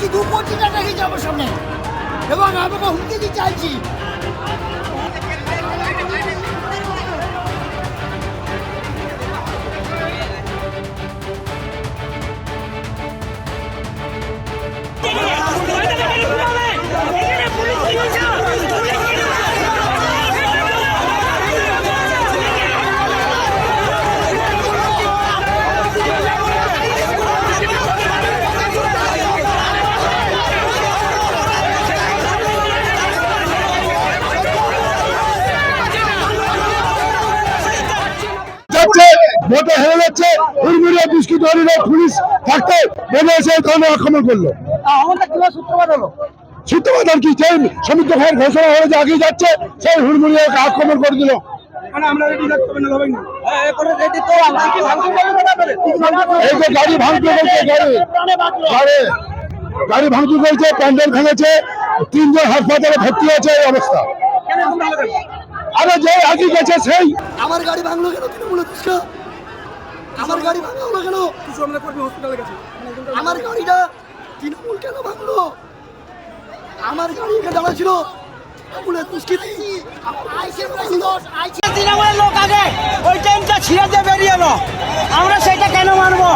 চাইছি দু কোটি টাকা রেখে যাব সামনে। এবং আমাকে হুমকি দিয়ে চাইছি। ভোটে হেরে যাচ্ছে হুড়মুড়িয়ে বিস্কুট হরিল পুলিশ থাকতে ভোটে এসে ধরনের আক্রমণ করল। সূত্রপাত হলো? সূত্রপাত আর কি সেই সমুদ্র ভাইয়ের ঘোষণা হয়ে যে আগিয়ে যাচ্ছে সেই হুড়মুড়িয়ে আক্রমণ করে দিল। এই যে গাড়ি গাড়ি। গাড়ি গাড়ি ভাঙচুর করেছে প্যান্ডেল ভেঙেছে তিনজন হাসপাতালে ভর্তি আছে এই অবস্থা। আরে যে আগে গেছে সেই। আমার গাড়ি ভাঙলো কেন তৃণমূলের আমার গাড়ি ভাঙলো কেন? আমার গাড়িটা তৃণমূল কেন ভাঙলো? আমার গাড়ি এখানে দাঁড়া ছিল তৃণমূলের দুষ্কৃতি তৃণমূলের লোক আগে ওই টাইমটা ছিঁড়ে দিয়ে বেরিয়ে এলো। আমরা সেটা কেন মানবো?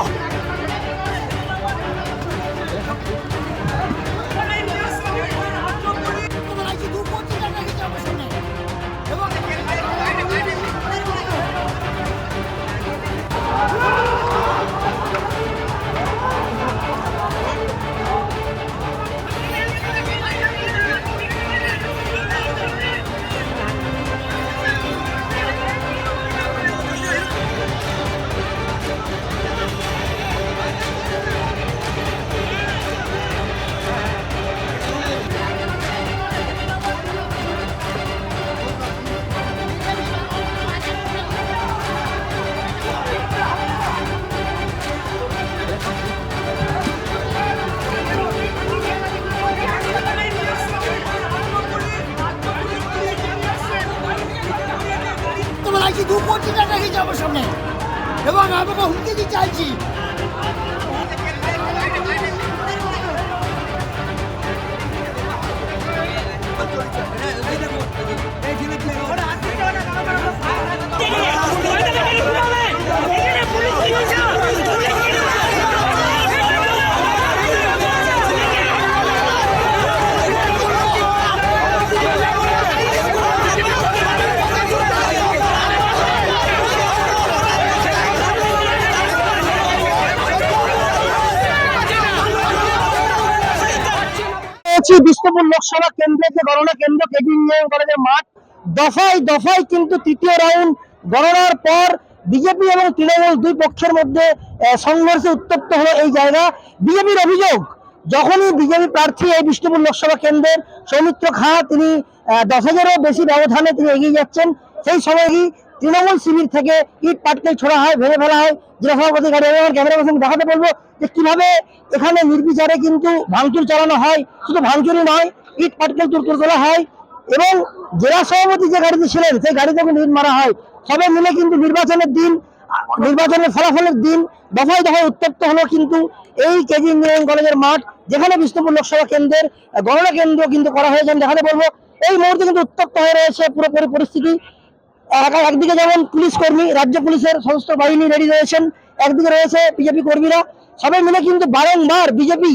সামনে। এবং আমাকে হুমকি দিতে চাইছি পেয়েছি বিষ্ণুপুর লোকসভা কেন্দ্রের যে গণনা কেন্দ্র, কেজি কলেজের মাঠ, দফায় দফায় কিন্তু তৃতীয় রাউন্ড গণনার পর বিজেপি এবং তৃণমূল দুই পক্ষের মধ্যে সংঘর্ষে উত্তপ্ত হলো এই জায়গা। বিজেপির অভিযোগ, যখনই বিজেপি প্রার্থী এই বিষ্ণুপুর লোকসভা কেন্দ্রের সৌমিত্র খাঁ, তিনি দশ হাজারেরও বেশি ব্যবধানে তিনি এগিয়ে যাচ্ছেন, সেই সময়ই তৃণমূল শিবির থেকে ইট পাটকেল ছোড়া হয়, ভেঙে ফেলা হয়। জেলা সভাপতি গাড়ি এবং ক্যামেরা পার্সন দেখাতে বলব যে কীভাবে এখানে নির্বিচারে কিন্তু ভাঙচুর চালানো হয়। শুধু ভাঙচুরই নয়, ইট পাটকেল তুরতুর তোলা হয় এবং জেলা সভাপতি যে গাড়িতে ছিলেন, সেই গাড়িতে কিন্তু ইট মারা হয়। সবাই মিলে কিন্তু নির্বাচনের দিন, নির্বাচনের ফলাফলের দিন দফায় দফায় উত্তপ্ত হলো কিন্তু এই কেজি ইঞ্জিনিয়ারিং কলেজের মাঠ, যেখানে বিষ্ণুপুর লোকসভা কেন্দ্রের গণনা কেন্দ্র কিন্তু করা হয়েছে। দেখাতে বলব, এই মুহূর্তে কিন্তু উত্তপ্ত হয়ে রয়েছে পুরোপুরি পরিস্থিতি। এক- একদিকে যেমন পুলিশ কর্মী রাজ্য পুলিশের সমস্ত বাহিনী রেডি রয়েছেন একদিকে রয়েছে বিজেপি কর্মীরা। সবাই মিলে কিন্তু বারংবার বিজেপি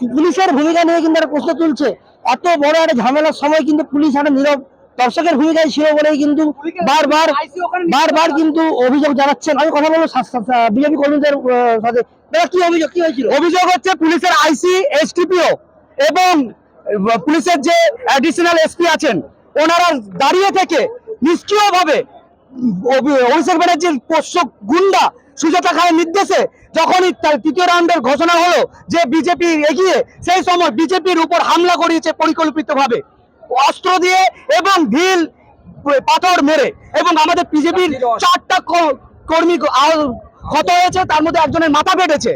পুলিশের ভূমিকা নিয়ে কিন্তু একটা প্রশ্ন তুলছে। এত বড় একটা ঝামেলার সময় কিন্তু পুলিশ একটা নীরব দর্শকের ভূমিকায় ছিল বলেই কিন্তু বারবার বারবার কিন্তু অভিযোগ জানাচ্ছেন। আমি কথা বলব বিজেপি কর্মীদের সাথে। কি অভিযোগ কি হয়েছিল? অভিযোগ হচ্ছে পুলিশের আইসি এসটিপিও এবং পুলিশের যে অ্যাডিশনাল এসপি আছেন ওনারা দাঁড়িয়ে থেকে নিষ্ক্রিয়ভাবে অভি- অভিষেক ব্যানার্জির পোষ্য গুন্ডা সুজাতা খায়ের নির্দেশে যখনই তার তৃতীয় রাউন্ডের ঘোষণা হলো যে বিজেপি এগিয়ে সেই সময় বিজেপির উপর হামলা করিয়েছে পরিকল্পিতভাবে। অস্ত্র দিয়ে এবং ঢিল পাথর মেরে এবং আমাদের বিজেপির চারটা কর্মী ক্ষত হয়েছে তার মধ্যে একজনের মাথা ফেটেছে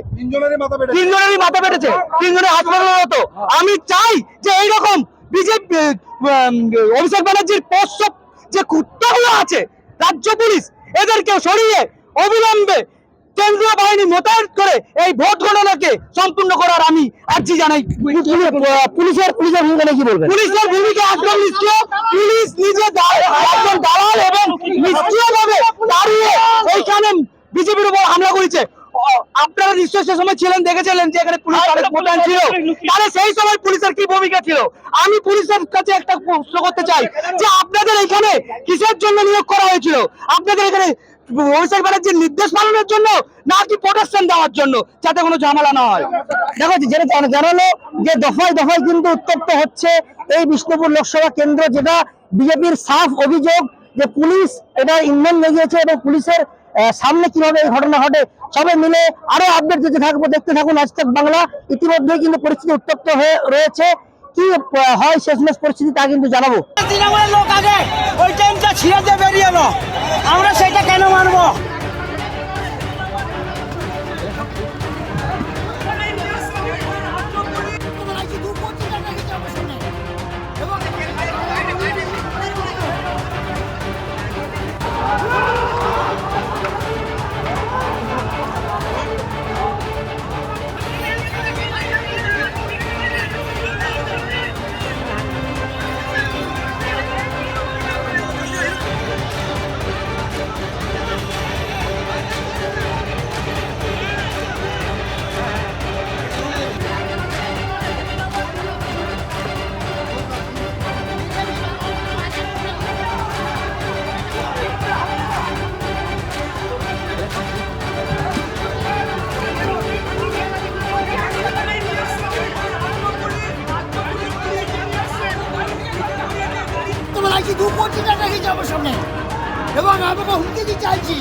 তিনজনেরই মাথা ফেটেছে তিনজনের হাসপাতালে হতো। আমি চাই যে এইরকম বিজেপি অভিষেক ব্যানার্জির পোষ্য যে কুত্তাগুলো আছে রাজ্য পুলিশ এদেরকে সরিয়ে অবিলম্বে কেন্দ্রীয় বাহিনী মোতায়েন করে এই ভোট গণনাকে সম্পূর্ণ করার আমি আর্জি জানাই। পুলিশের পুলিশের ভূমিকা কি বলবেন? পুলিশের ভূমিকা একদম নিষ্ক্রিয় পুলিশ নিজে একজন দালাল এবং নিষ্ক্রিয় ভাবে দাঁড়িয়ে এইখানে বিজেপির উপর হামলা করেছে। আপনারা নিশ্চয়ই সে সময় ছিলেন দেখেছিলেন যে এখানে পুলিশ ছিল। তাহলে সেই সময় পুলিশের কি ভূমিকা ছিল? আমি পুলিশের কাছে একটা প্রশ্ন করতে চাই যে আপনাদের এখানে কিসের জন্য নিয়োগ করা হয়েছিল? আপনাদের এখানে অভিষেক ব্যানার্জির নির্দেশ পালনের জন্য নাকি প্রোটেকশন দেওয়ার জন্য যাতে কোনো ঝামেলা না হয়? দেখো যেটা জানালো যে দফায় দফায় কিন্তু উত্তপ্ত হচ্ছে এই বিষ্ণুপুর লোকসভা কেন্দ্র যেটা বিজেপির সাফ অভিযোগ যে পুলিশ এটা ইন্ধন লেগেছে এবং পুলিশের সামনে কীভাবে এই ঘটনা ঘটে সবাই মিলে আরও আপডেট দিতে থাকব, দেখতে থাকুন আজকের বাংলা। ইতিমধ্যে কিন্তু পরিস্থিতি উত্তপ্ত হয়ে রয়েছে। কি হয় শেষমেশ পরিস্থিতি তা কিন্তু জানাব। লোক আগে, ওই টাইমটা ছিঁড়ে বেরিয়ে আমরা সেটা কেন মানবো? আজকে দু কোটি টাকা হিসাব সামনে। এবং আমাকে হুমকি দিয়ে চাইছি।